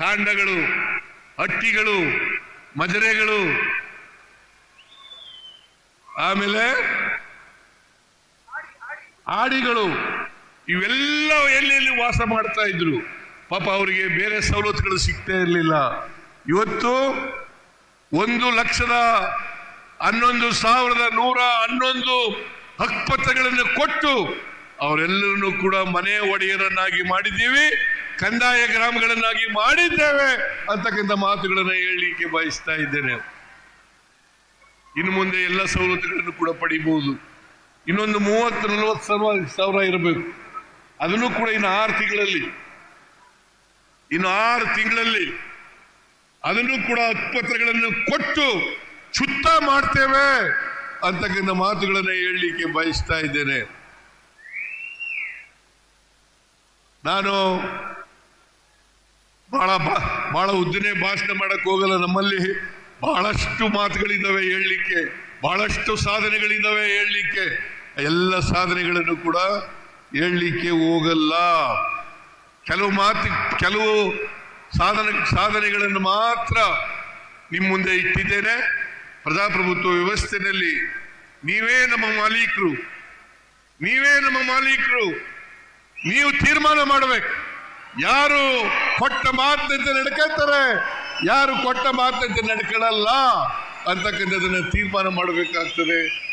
ತಾಂಡಗಳು ಹಟ್ಟಿಗಳು ಮಜರೆಗಳು. ಆಮೇಲೆ ಆಡಿಗಳು. ಇವೆಲ್ಲ ಎಲ್ಲೆಲ್ಲಿ ವಾಸ ಮಾಡ್ತಾ ಇದ್ರು? ಪಾಪ ಅವರಿಗೆ ಬೇರೆ ಸವಲತ್ತುಗಳು ಸಿಗ್ತಾ ಇರಲಿಲ್ಲ. ಇವತ್ತು ಒಂದು ಲಕ್ಷದ ಹನ್ನೊಂದು ಸಾವಿರದ ನೂರ ಹನ್ನೊಂದು ಹಕ್ಪತ್ರಗಳನ್ನು ಕೊಟ್ಟು ಅವರೆಲ್ಲರನ್ನು ಕೂಡ ಮನೆ ಒಡೆಯರನ್ನಾಗಿ ಮಾಡಿದ್ದೀವಿ. ಕಂದಾಯ ಗ್ರಾಮಗಳನ್ನಾಗಿ ಮಾಡಿದ್ದೇವೆ ಅಂತಕ್ಕಂಥ ಮಾತುಗಳನ್ನು ಹೇಳಲಿಕ್ಕೆ ಬಯಸ್ತಾ ಇದ್ದೇನೆ. ಇನ್ನು ಮುಂದೆ ಎಲ್ಲ ಸವಲತ್ತುಗಳನ್ನು ಕೂಡ ಪಡಿಬಹುದು. ಇನ್ನೊಂದು ಮೂವತ್ತು, ನಲವತ್ತು ಸಾವಿರ ಸಾವಿರ ಇರಬೇಕು. ಅದನ್ನು ಕೂಡ ಇನ್ನು ಆರು ತಿಂಗಳಲ್ಲಿ, ಇನ್ನು ಆರು ತಿಂಗಳಲ್ಲಿ ಅದನ್ನು ಕೂಡ ಆಸ್ಪತ್ರೆಗಳನ್ನು ಕೊಟ್ಟು ಚುತ್ತ ಮಾಡ್ತೇವೆ ಅಂತಕ್ಕಂಥ ಮಾತುಗಳನ್ನು ಹೇಳಲಿಕ್ಕೆ ಬಯಸ್ತಾ ಇದ್ದೇನೆ. ನಾನು ಬಹಳ ಬಹಳ ಉದ್ದನೆ ಭಾಷಣ ಮಾಡಕ್ಕೆ ಹೋಗಲ್ಲ ನಮ್ಮಲ್ಲಿ. ಬಹಳಷ್ಟು ಮಾತುಗಳಿದ್ದಾವೆ ಹೇಳಲಿಕ್ಕೆ, ಬಹಳಷ್ಟು ಸಾಧನೆಗಳಿದ್ದಾವೆ ಹೇಳಲಿಕ್ಕೆ. ಎಲ್ಲ ಸಾಧನೆಗಳನ್ನು ಕೂಡ ಹೇಳಲಿಕ್ಕೆ ಹೋಗಲ್ಲ. ಕೆಲವು ಮಾತು, ಕೆಲವು ಸಾಧನ, ಸಾಧನೆಗಳನ್ನು ಮಾತ್ರ ನಿಮ್ಮ ಮುಂದೆ ಇಟ್ಟಿದ್ದೇನೆ. ಪ್ರಜಾಪ್ರಭುತ್ವ ವ್ಯವಸ್ಥೆಯಲ್ಲಿ ನೀವೇ ನಮ್ಮ ಮಾಲೀಕರು. ನೀವೇ ನಮ್ಮ ಮಾಲೀಕರು. ನೀವು ತೀರ್ಮಾನ ಮಾಡಬೇಕು. ಯಾರು ಕೊಟ್ಟ ಮಾತಂತೆ ನಡ್ಕೊಳ್ತಾರೆ ಯಾರು ಕೊಟ್ಟ ಮಾತಿನಂತೆ ನಡ್ಕೊಳ್ಳಲ್ಲ ಅಂತಕ್ಕಂಥದ್ದನ್ನು ತೀರ್ಮಾನ ಮಾಡಬೇಕಾಗ್ತದೆ.